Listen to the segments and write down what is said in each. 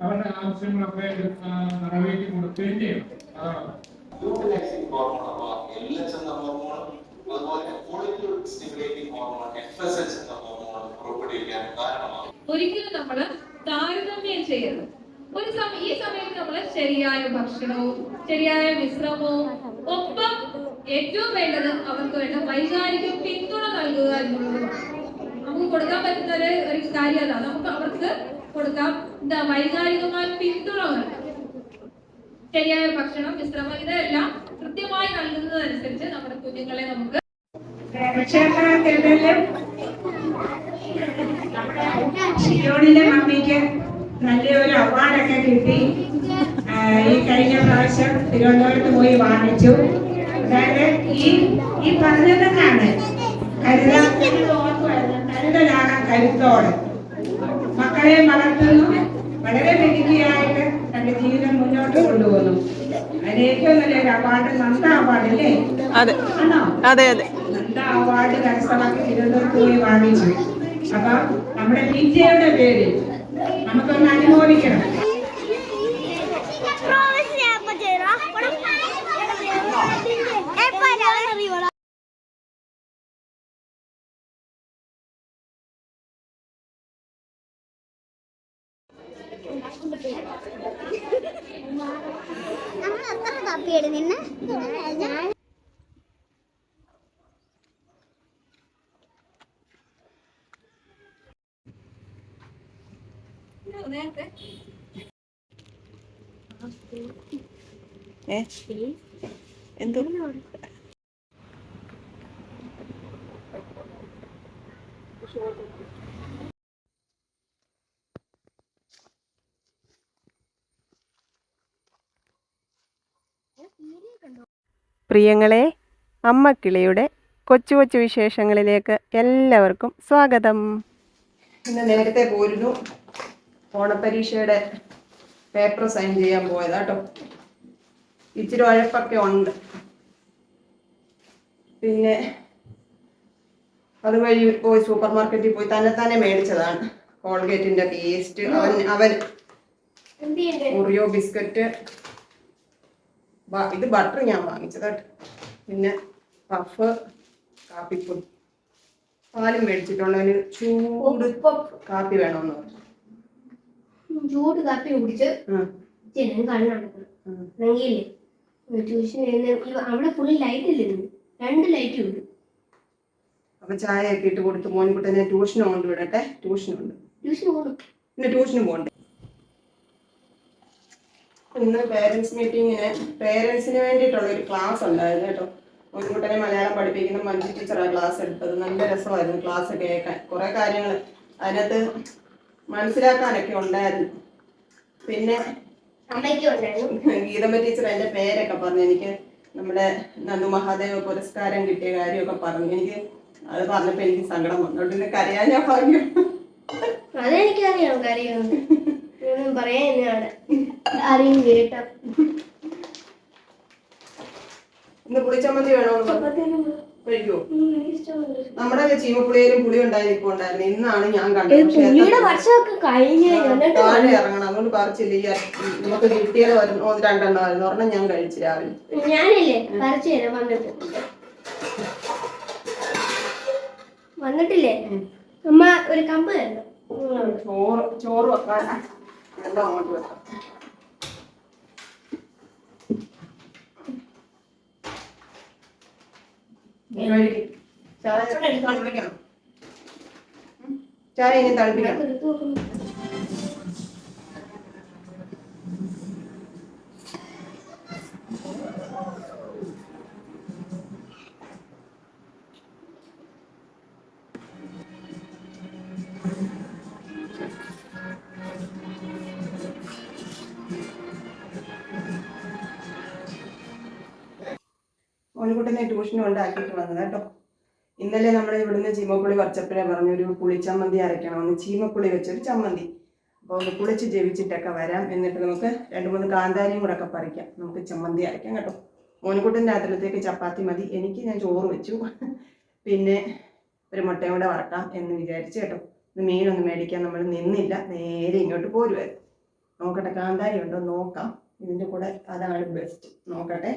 അവരുടെ ആവശ്യങ്ങളൊക്കെ നിറവേറ്റി കൊടുക്കുകയും ചെയ്യണം ഒരിക്കലും നമ്മൾ താരതമ്യം ചെയ്യരുത്. ഒരു സമയം ഈ സമയത്ത് നമ്മൾ ശരിയായ ഭക്ഷണവും ശരിയായ വിശ്രമവും ഒപ്പം ഏറ്റവും വേണ്ടത് അവർക്ക് വേണ്ട വൈകാരിക പിന്തുണ നൽകുക എന്നുള്ളതുമാണ് നമുക്ക് കൊടുക്കാൻ പറ്റുന്ന ഒരു ഒരു കാര്യം അതാണ്. നമുക്ക് അവർക്ക് കൊടുക്കാം. എന്താ വൈകാരികമായ പിന്തുണ ശരിയായ ഭക്ഷണം വിശ്രമം ഇതെല്ലാം കൃത്യമായി നൽകുന്നതനുസരിച്ച് നമ്മുടെ കുഞ്ഞുങ്ങളെ നമുക്ക് ഷിയോണിലെ മമ്മിക്ക് നല്ലൊരു അവാർഡൊക്കെ കിട്ടി. ഈ കഴിഞ്ഞ പ്രാവശ്യം തിരുവനന്തപുരത്ത് പോയി വാങ്ങിച്ചു. അതായത് ഈ ഈ പറഞ്ഞതാണ് കരുതാ കരുതലാണ് കരുത്തോട്. മക്കളെ വളർത്തുന്നു. വളരെ മിടുക്കിയായിട്ട് തന്റെ ജീവിതം മുന്നോട്ട് കൊണ്ടുപോകുന്നു. അതിന് ഏറ്റവും നല്ലൊരു അവാർഡ് നന്ദ അവാർഡ് അല്ലേ? അതെ. ആണോ? അതെ അതെ. നന്ദ അവാർഡ് കരസ്ഥമാക്കി തിരുവനന്തപുരത്ത് പോയി വാങ്ങിച്ചു. അപ്പൊ നമ്മുടെ വിജയുടെ പേരിൽ നമുക്കൊന്ന് അനുമോദിക്കണം. നമ്മൾ എത്ര തപ്പിയെടു ഏ? എന്തോ? പ്രിയങ്ങളെ അമ്മക്കിളിയുടെ കൊച്ചു കൊച്ചു വിശേഷങ്ങളിലേക്ക് എല്ലാവർക്കും സ്വാഗതം. ഇന്ന് നേരത്തെ പോയിരുന്നു ഓണപ്പരീക്ഷയുടെ പേപ്പർ സൈൻ ചെയ്യാൻ പോയതാ കേട്ടോ ഇച്ചിരി ഉഴപ്പൊക്കെ ഉണ്ട്. പിന്നെ അതുവഴി പോയി സൂപ്പർ മാർക്കറ്റിൽ പോയി തന്നെ തന്നെ മേടിച്ചതാണ്. കോൾഗേറ്റിന്റെ പേസ്റ്റ് അവൻ അവൻ ഒറിയോ ബിസ്ക്കറ്റ്. ഇത് ബട്ടർ ഞാൻ വാങ്ങിച്ചതാട്ടോ പിന്നെ പഫ് കാപ്പിപ്പൊടി. പാലും മേടിച്ചിട്ടുണ്ട്. അവന് ചൂട് കാപ്പി വേണമെന്ന് പറഞ്ഞു. ചൂട് കാപ്പി കുടിച്ച് ചെല്ലും കണ്ണ് നടക്കണം. എന്നെങ്കിലേ ട്യൂഷൻ അവിടെ ഫുള്ള് ലൈറ്റ് ഇല്ലായിരുന്നു രണ്ട് ലൈറ്റ് ഉണ്ട്. അപ്പൊ ചായ ഒക്കെ ഇട്ട് കൊടുത്ത് മോൻകുട്ടനെ ട്യൂഷന് കൊണ്ടുവിടട്ടെ ട്യൂഷനുണ്ട് ട്യൂഷൻ പോകണം പിന്നെ ട്യൂഷന് പോകണ്ടേ? ഇന്ന് പേരൻസ് മീറ്റിങ്ങിന് പേരൻസിന് വേണ്ടിയിട്ടുള്ള ഒരു ക്ലാസ് ഉണ്ടായിരുന്നു കേട്ടോ. മോൻകുട്ടനെ മലയാളം പഠിപ്പിക്കുന്ന മഞ്ജു ടീച്ചറാണ് ക്ലാസ് എടുത്തത്. നല്ല രസമായിരുന്നു ക്ലാസ് കേൾക്കാൻ. കുറെ കാര്യങ്ങൾ അതിനകത്ത് മനസ്സിലാക്കാനൊക്കെ ഉണ്ടായിരുന്നു. പിന്നെ ഗീതമ്മ ടീച്ചർ എന്റെ പേരൊക്കെ പറഞ്ഞു. എനിക്ക് നമ്മുടെ നന്ദു മഹാദേവ പുരസ്കാരം കിട്ടിയ കാര്യമൊക്കെ പറഞ്ഞു. എനിക്ക് അത് പറഞ്ഞപ്പോ എനിക്ക് സങ്കടം വന്നോണ്ട് പിന്നെ കരയാൻ ഞാൻ പറഞ്ഞു. അതെനിക്കറിയാം കാര്യം. ഒന്നും പറയാൻ എന്നാണ് കേട്ടോ ഇന്ന് പുളിച്ചമ്മന്തി വേണോ? കഴിക്കുമോ നമ്മുടെ ചീമപ്പുളിയിലും പുളി ഉണ്ടായി ഇപ്പോൾ ഉണ്ടായിരുന്നു ഇന്നാണ് ഞാൻ കണ്ടത് താഴെ ഇറങ്ങണം. അതുകൊണ്ട് പറിച്ചില്ല. ഈ നമുക്ക് കിട്ടിയത് രണ്ടെണ്ണമായിരുന്നു ഒരെണ്ണം ഞാൻ കഴിച്ചു രാവിലെ. ഞാനില്ലേ പറിച്ചു തരാം വന്നിട്ട്. വന്നിട്ടില്ലേ? അമ്മ ഒരു കമ്പ് തരണം. ചോറ് ചോറ് വെക്കാൻ. വെള്ളം അങ്ങോട്ട് വെക്കാം കഴിക്ക്. ചായ തണുപ്പിക്കണം ഉം. ചായ ഇനി തണുപ്പിക്കണം മോനുകുട്ടനെ ട്യൂഷന് കൊണ്ടാക്കിയിട്ട് വന്നത് കേട്ടോ. ഇന്നലെ നമ്മൾ ഇവിടുന്ന് ചീമപ്പുളി കുറച്ചപ്പോഴേ പറഞ്ഞു ഒരു പുളിച്ചമ്മന്തി അരയ്ക്കണമെന്ന് ചീമപ്പുളി വെച്ചൊരു ചമ്മന്തി. അപ്പോൾ ഒന്ന് കുളിച്ച് ജവിച്ചിട്ടൊക്കെ വരാം. എന്നിട്ട് നമുക്ക് രണ്ട് മൂന്ന് കാന്താരിയും കൂടെ ഒക്കെ പറിക്കാം. നമുക്ക് ചമ്മന്തി അരയ്ക്കാം കേട്ടോ. മോനുകുട്ടന്റെ രാത്രിയിലത്തേക്ക് ചപ്പാത്തി മതി. എനിക്ക് ഞാൻ ചോറ് വെച്ചു. പിന്നെ ഒരു മുട്ടയും കൂടെ വറക്കാം എന്ന് വിചാരിച്ചു കേട്ടോ. ഇന്ന് മീനൊന്നും മേടിക്കാൻ നമ്മൾ നിന്നില്ല. നേരെ ഇങ്ങോട്ട് പോരുമായിരുന്നു നോക്കട്ടെ കാന്താരി ഉണ്ടോ നോക്കാം. ഇതിന്റെ കൂടെ അതാണ് ബെസ്റ്റ് നോക്കട്ടെ.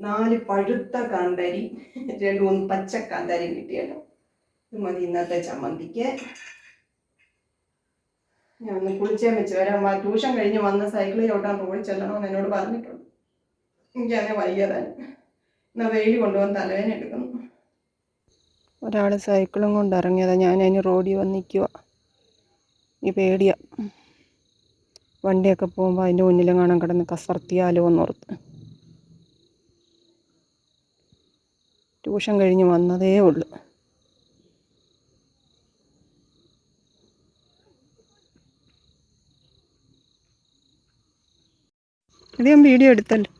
നാല് പഴുത്ത കാന്താരി രണ്ട് മൂന്ന് പച്ച കാന്താരി കിട്ടിയല്ലോ. ഇത് മതി ഇന്നത്തെ ചമ്മന്തിക്ക്. ഞാൻ ഒന്ന് കുളിച്ചേ വെച്ച് വരാം. ട്യൂഷൻ കഴിഞ്ഞ് വന്ന സൈക്കിളിൽ ഓട്ടാൻ റോഡിൽ ചെല്ലണമെന്ന് എന്നോട് പറഞ്ഞിട്ടുണ്ട്. എനിക്കങ്ങനെ വയ്യതാണ് എന്നാ വെയിൽ കൊണ്ടുവന്ന് തലവേന എടുക്കുന്നു. ഒരാൾ സൈക്കിളും കൊണ്ട് ഇറങ്ങിയതാ. ഞാൻ അതിന് റോഡിൽ വന്ന് നിൽക്കുക ഈ പേടിയാ. വണ്ടിയൊക്കെ പോകുമ്പോൾ അതിന്റെ മുന്നിലും കാണാൻ കിടന്ന് കസർത്തിയാലോ എന്നോർത്ത് ട്യൂഷൻ കഴിഞ്ഞ് വന്നതേ ഉള്ളൂ. ഞാൻ വീഡിയോ എടുത്തല്ലോ.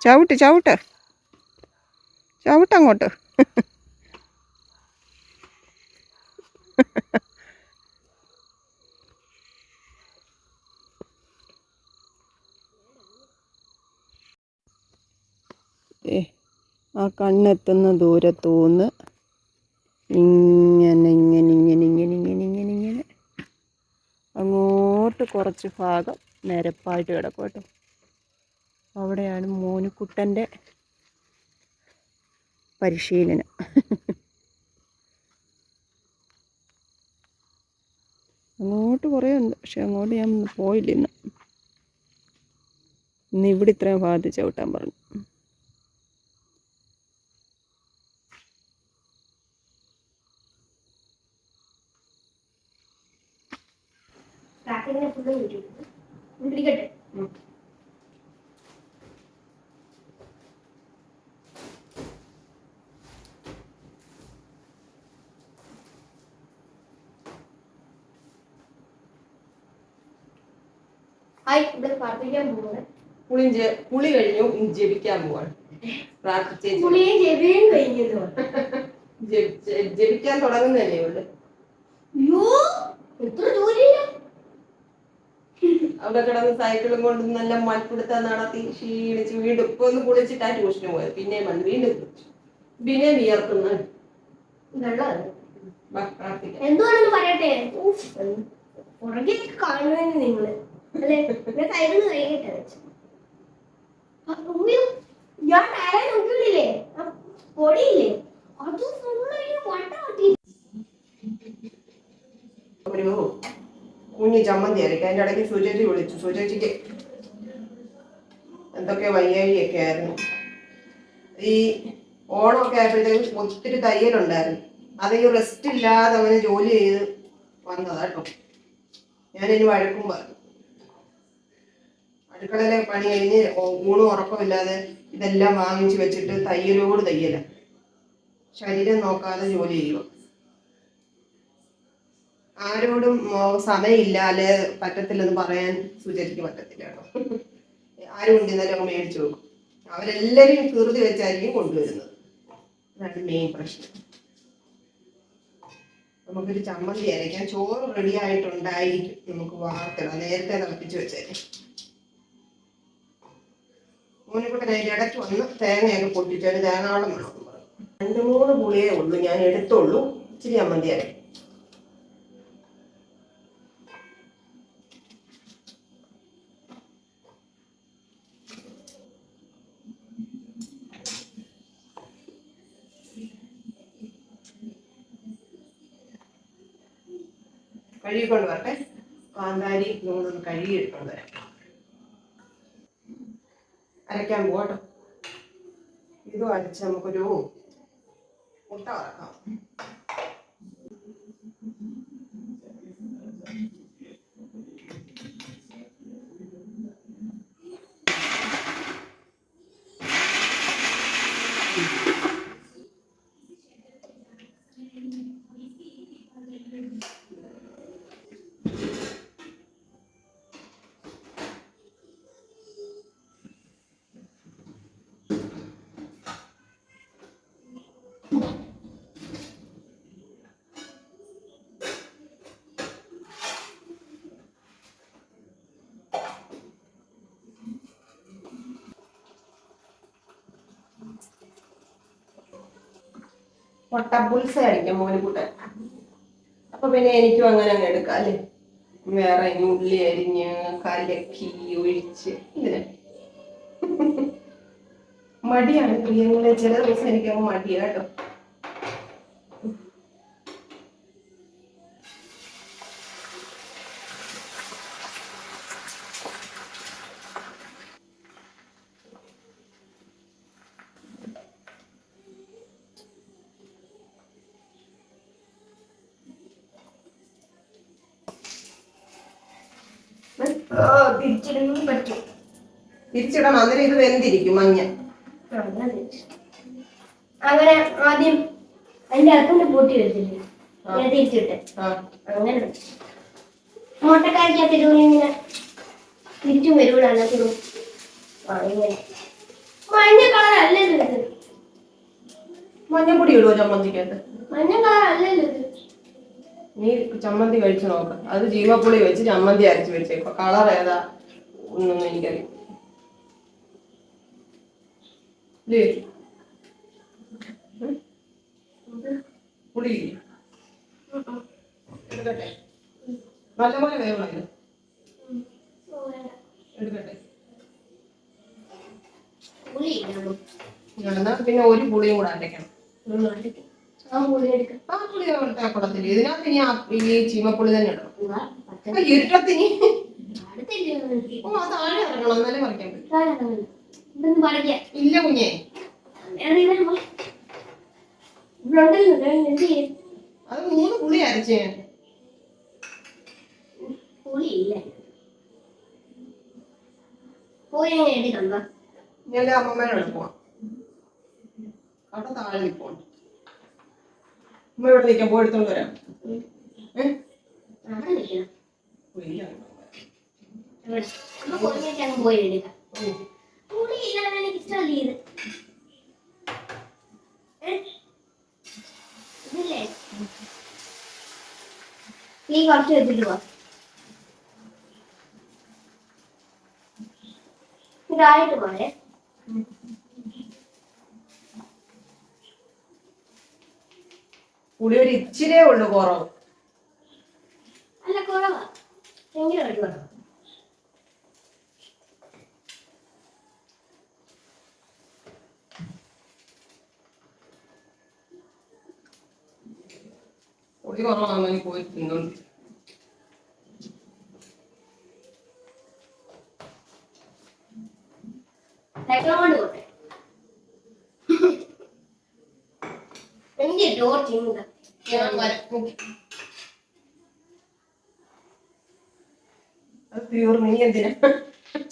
ചവിട്ട് ചവിട്ട്. ചവിട്ടങ്ങോട്ട് ഏ ആ കണ്ണെത്തുന്ന ദൂരത്തൂന്ന് ഇങ്ങനെ ഇങ്ങനെ ഇങ്ങനെ ഇങ്ങനെ ഇങ്ങനെ ഇങ്ങനെ ഇങ്ങനെ. അങ്ങോട്ട് കുറച്ച് ഭാഗം നിരപ്പായിട്ട് കിടക്കും കേട്ടോ. അവിടെയാണ് മോനുക്കുട്ടന്റെ പരിശീലനം. അങ്ങോട്ട് കുറേ ഉണ്ട് പക്ഷെ അങ്ങോട്ട് ഞാൻ പോയില്ല ഇന്ന്. ഇന്ന് ഇവിടെ ഇത്രയും ഭാഗത്ത് ചവിട്ടാൻ പറഞ്ഞു. പ്രാക്ടീസിനെ ഫുള്ള് യൂട്യൂബ് പിടിക്കട്ടെ? ഹായ് ഇവിടെ പ്രാർത്ഥിക്കാൻ പോകുന്നത്. പുളി പുളി കഴിഞ്ഞു ജപിക്കാൻ പോവാണ്. പ്രാർത്ഥിച്ചേ പുളിയും ജപിയും കഴിഞ്ഞു. ജപിക്കാൻ തുടങ്ങുന്നല്ലേ ഉള്ളു. അവിടെ കിടന്ന് സൈക്കിളും കൊണ്ട് നല്ല മൽപ്പിടുത്തം നടത്തി ക്ഷീണിച്ച് വീണ്ടും ഇപ്പൊ ഒന്ന് കുളിച്ചിട്ടാ ട്യൂഷന് പോയത്. പിന്നെ വന്ന് വീണ്ടും കുളിച്ചു. പിന്നെ വിയർക്കുന്ന. എന്തുവാണെന്ന് പറയട്ടെ? പുറകെ കാണുവാന് നിങ്ങൾ. അല്ലെ? ഞാൻ നോക്കിയില്ലേ പൊടിയില്ലേ? അത് ഫുള്ള് വട്ട കുഞ്ഞു ചമ്മന്തി അരയ്ക്കും അതിന്റെ ഇടയ്ക്ക് സുചേച്ചി വിളിച്ചു. സുചേച്ചിക്ക് എന്തൊക്കെ വയ്യാഴിയൊക്കെ ആയിരുന്നു. ഈ ഓണമൊക്കെ ആയപ്പോഴത്തേക്കും ഒത്തിരി തയ്യലുണ്ടായിരുന്നു. അത് ഈ റെസ്റ്റ് ഇല്ലാതെ അങ്ങനെ ജോലി ചെയ്ത് വന്നതാ കേട്ടോ. ഞാനിനി വഴക്കും പറഞ്ഞു. അടുക്കളയിലെ പണി കഴിഞ്ഞ് ഊണും ഉറക്കമില്ലാതെ ഇതെല്ലാം വാങ്ങിച്ചു വെച്ചിട്ട് തയ്യലോട് തയ്യല. ശരീരം നോക്കാതെ ജോലി ചെയ്യുക. ആരോടും സമയമില്ല അല്ലെ പറ്റത്തില്ലെന്ന് പറയാൻ സുചരിക്ക് പറ്റത്തില്ല ആരും കൊണ്ടിരുന്നാലും മേടിച്ചു കൊടുക്കും. അവരെല്ലാവരും കീർത്തി വെച്ചായിരിക്കും കൊണ്ടുവരുന്നത്. അതാണ് മെയിൻ പ്രശ്നം. നമുക്കൊരു ചമ്മന്തി അരയ്ക്കാൻ ചോറ് റെഡി ആയിട്ടുണ്ടായിരിക്കും. നമുക്ക് വാർത്തിടാം നേരത്തെ തിളപ്പിച്ച് വെച്ചേരെ മോനിക്കൂടെ അതിന്റെ ഇടയ്ക്ക് വന്ന് തേങ്ങയൊക്കെ പൊട്ടിച്ചൊരു തേങ്ങാളം വേണം രണ്ട് മൂന്ന് പുളിയേ ഉള്ളൂ. ഞാൻ എടുത്തുള്ളൂ ഇച്ചിരി ചമ്മന്തി അരയ്ക്കും. കഴുകിക്കൊണ്ട് വരട്ടെ. കാന്താരി നമ്മളൊന്ന് കഴുകി എടുക്കൊണ്ട് വരാം. അരയ്ക്കാൻ പോകട്ടോ ഇതും അരച്ച് നമുക്കൊരു മുട്ട വറക്കാം. മുട്ട പുൽസ അടിക്കാം മോന് കൂട്ടാൻ അപ്പൊ പിന്നെ എനിക്കും അങ്ങനെ അങ്ങ് എടുക്കാം അല്ലേ? വേറെ ഉള്ളി അരിഞ്ഞ് കലക്കി ഒഴിച്ച് ഇങ്ങനെ. മടിയാണ് പ്രിയങ്ങളെ ചില ദിവസം എനിക്ക് അങ്ങ് മടിയാ കേട്ടോ ഓ തിരിച്ചിടുന്നു പറ്റും തിരിച്ചിടണം അന്നേരം ഇത് വെന്തിരിക്കും മഞ്ഞ. അങ്ങനെ ആദ്യം അതിന്റെ അകത്തുനിന്ന് പൂട്ടി വെച്ചില്ലേ തിരിച്ചിട്ട്. അങ്ങനെ. മുട്ടക്കാരിക്കകത്ത് ഇതുപോലെ ഇങ്ങനെ തിരിച്ചും വരുമ്പോൾ മഞ്ഞ ആ ഇങ്ങനെ. മഞ്ഞ കളർ അല്ലല്ലോ ഇത്. മഞ്ഞപ്പൊടി ഇടുവോ ചമ്മന്തിക്കകത്ത്? മഞ്ഞ കളർ അല്ലല്ലോ ഇത്. നീ ചമ്മന്തി കഴിച്ചു നോക്ക. അത് ജീവപ്പുളി വെച്ച് ചമ്മന്തി അരച്ച് വെച്ചേക്കോ കളർ ഏതാ? ഒന്നൊന്നും എനിക്കറിയാം ഇല്ലേ? ഉം? പുളി? എടുക്കട്ടെ. നല്ലപോലെ വേവണം ഇത് എടുക്കട്ടെ. എന്നാ പിന്നെ ഒരു പുളിയും കൂടെ അരയ്ക്കണം. ആ പുളി കൊള്ളത്തില്ല. ഇതിനകത്ത് ഇനി ഈ ചീമപ്പുളി തന്നെ ഇടണം. ഇരുട്ടത്തിനി. ഓ താഴെ ഇറങ്ങണം. എന്നാലേ പറിക്കാൻ പറ്റും. ഇതൊന്ന് പറിക്കാം ഇല്ല കുഞ്ഞേ? അത് മൂന്ന് പുളി അരച്ചേ പുളി ഇല്ല. ഞാൻ എന്റെ അമ്മമ്മേനോട് പോവാം. അവിടെ താഴെ നിൽപ്പുണ്ട് അമ്മ ഇവിടെ നിൽക്കാൻ പോയി എടുത്തോണ്ട് വരാം. ഏഹ് പോയി എടുക്കാം. പുളി ഇല്ലാതെ എനിക്ക് ഇഷ്ടമല്ല ഇത്. ഏ? ഇതില്ലേ? നീ കുറച്ച് വെച്ചിട്ട് പോവാ ഇതായിട്ട് പോരെ. പുളി ഒരു ഇച്ചിരേ ഉള്ളു കുറവ്. അല്ല കുറവാ. ഭയങ്കര കുറവാ പുളി കുറവാണെന്ന് പോയി തിന്നുണ്ട്. അത് തീർന്നു നീ എന്തിനാ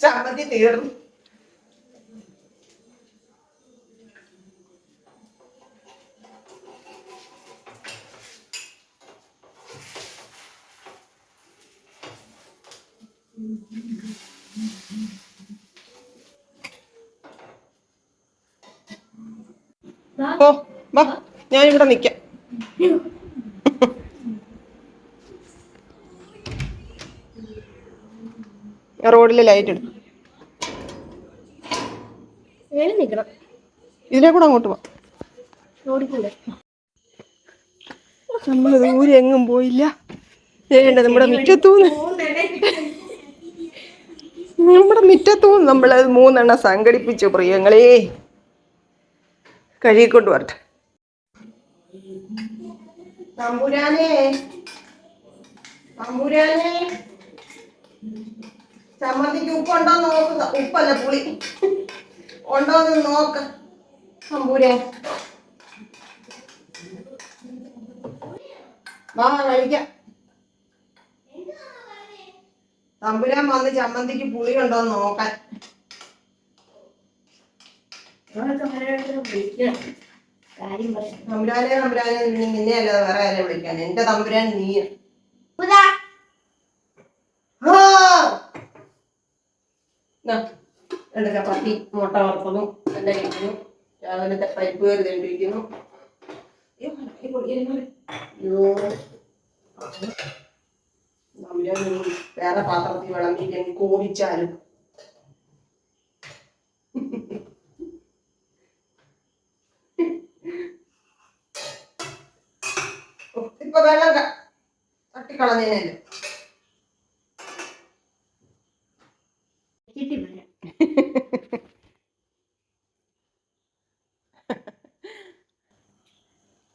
ചമ്മന്തി തീർന്നു ഓ വാ ഞാനിവിടെ നിൽക്കാം റോഡിൽ ലൈറ്റ് ഇടും ഇതിനെ ഇതിലെ കൂടെ അങ്ങോട്ട് പോവാം നമ്മൾ ദൂരെ എങ്ങും പോയില്ല. നമ്മുടെ മുറ്റത്തൂന്ന്. നമ്മുടെ മുറ്റത്തും നമ്മൾ മൂന്നെണ്ണം സംഘടിപ്പിച്ചു പ്രിയങ്ങളെ. കഴുകിക്കൊണ്ട് വരട്ടെ. ചമ്മന്തിക്ക് ഉപ്പുണ്ടോ നോക്കുക ഉപ്പല്ല പുളി. ഉണ്ടോന്ന് നോക്ക് തമ്പുരാൻ. വാ കഴിക്കാം. തമ്പുരാൻ വന്ന് ചമ്മന്തിക്ക് പുളി ഉണ്ടോന്ന് നോക്കാൻ. തമ്പുരാനെ തമ്പുരാനെ നിന്നെ അല്ലാതെ വേറെ ആരെ വിളിക്കാൻ? എന്റെ തമ്പുരാൻ നീ. രണ്ട് ചപ്പാത്തി മുട്ട വറുത്തതും എല്ലാം ഇരിക്കുന്നു രാവിലത്തെ പരിപ്പ് കയറി കണ്ടിരിക്കുന്നു അയ്യോ, അയ്യോ. വേറെ പാത്രത്തിൽ വിളമ്പിക്കാൻ കോപിച്ചാലും. ഇപ്പൊ വെള്ളം തട്ടിക്കളഞ്ഞു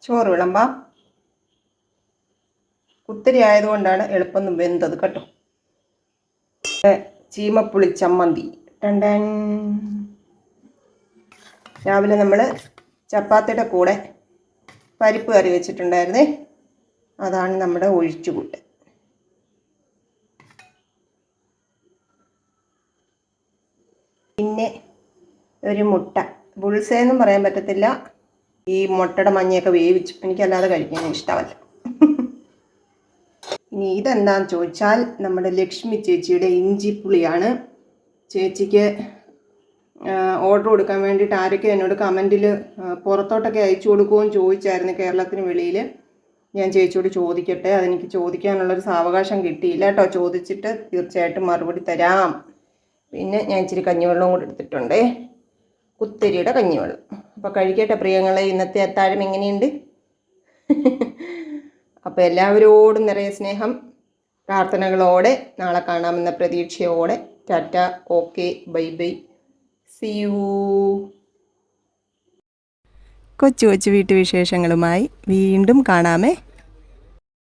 ചോറ് വിളമ്പാം. കുത്തിരി ആയതുകൊണ്ടാണ് എളുപ്പം വെന്തത് കേട്ടോ. ചീമപ്പുളി ചമ്മന്തി. ടണ്ടൻ രാവിലെ നമ്മൾ ചപ്പാത്തിയുടെ കൂടെ പരിപ്പ് കറി വെച്ചിട്ടുണ്ടായിരുന്നേ. അതാണ് നമ്മുടെ ഒഴിച്ചുകൂട്ട് പിന്നെ ഒരു മുട്ട. ബുൾസേന്നും പറയാൻ പറ്റത്തില്ല. ഈ മുട്ടയുടെ മഞ്ഞയൊക്കെ വേവിച്ചു. എനിക്കല്ലാതെ കഴിക്കാൻ ഇഷ്ടമല്ല. ഇനി ഇതെന്താന്ന് ചോദിച്ചാൽ നമ്മുടെ ലക്ഷ്മി ചേച്ചിയുടെ ഇഞ്ചി പുളിയാണ്. ചേച്ചിക്ക് ഓർഡർ കൊടുക്കാൻ വേണ്ടിയിട്ട് ആരൊക്കെ എന്നോട് കമന്റിൽ പുറത്തോട്ടൊക്കെ അയച്ചു കൊടുക്കുമെന്ന് ചോദിച്ചായിരുന്നു കേരളത്തിന് വെളിയിൽ ഞാൻ ചേച്ചിയോട് ചോദിക്കട്ടെ അതെനിക്ക് ചോദിക്കാനുള്ളൊരു സാവകാശം കിട്ടിയില്ല കേട്ടോ. ചോദിച്ചിട്ട് തീർച്ചയായിട്ടും മറുപടി തരാം. പിന്നെ ഞാൻ ഇച്ചിരി കഞ്ഞിവെള്ളവും കൂടി എടുത്തിട്ടുണ്ടേ. കുത്തരിയുടെ കഞ്ഞിവെള്ളം. അപ്പോൾ കഴിക്കട്ടെ പ്രിയങ്ങളെ ഇന്നത്തെ അത്താഴം എങ്ങനെയുണ്ട്? അപ്പോൾ എല്ലാവരോടും നിറയെ സ്നേഹം. പ്രാർത്ഥനകളോടെ നാളെ കാണാമെന്ന പ്രതീക്ഷയോടെ. Tata okay bye bye. See you കൊച്ചു കൊച്ചു വീട്ടുവിശേഷങ്ങളുമായി വീണ്ടും കാണാമേ.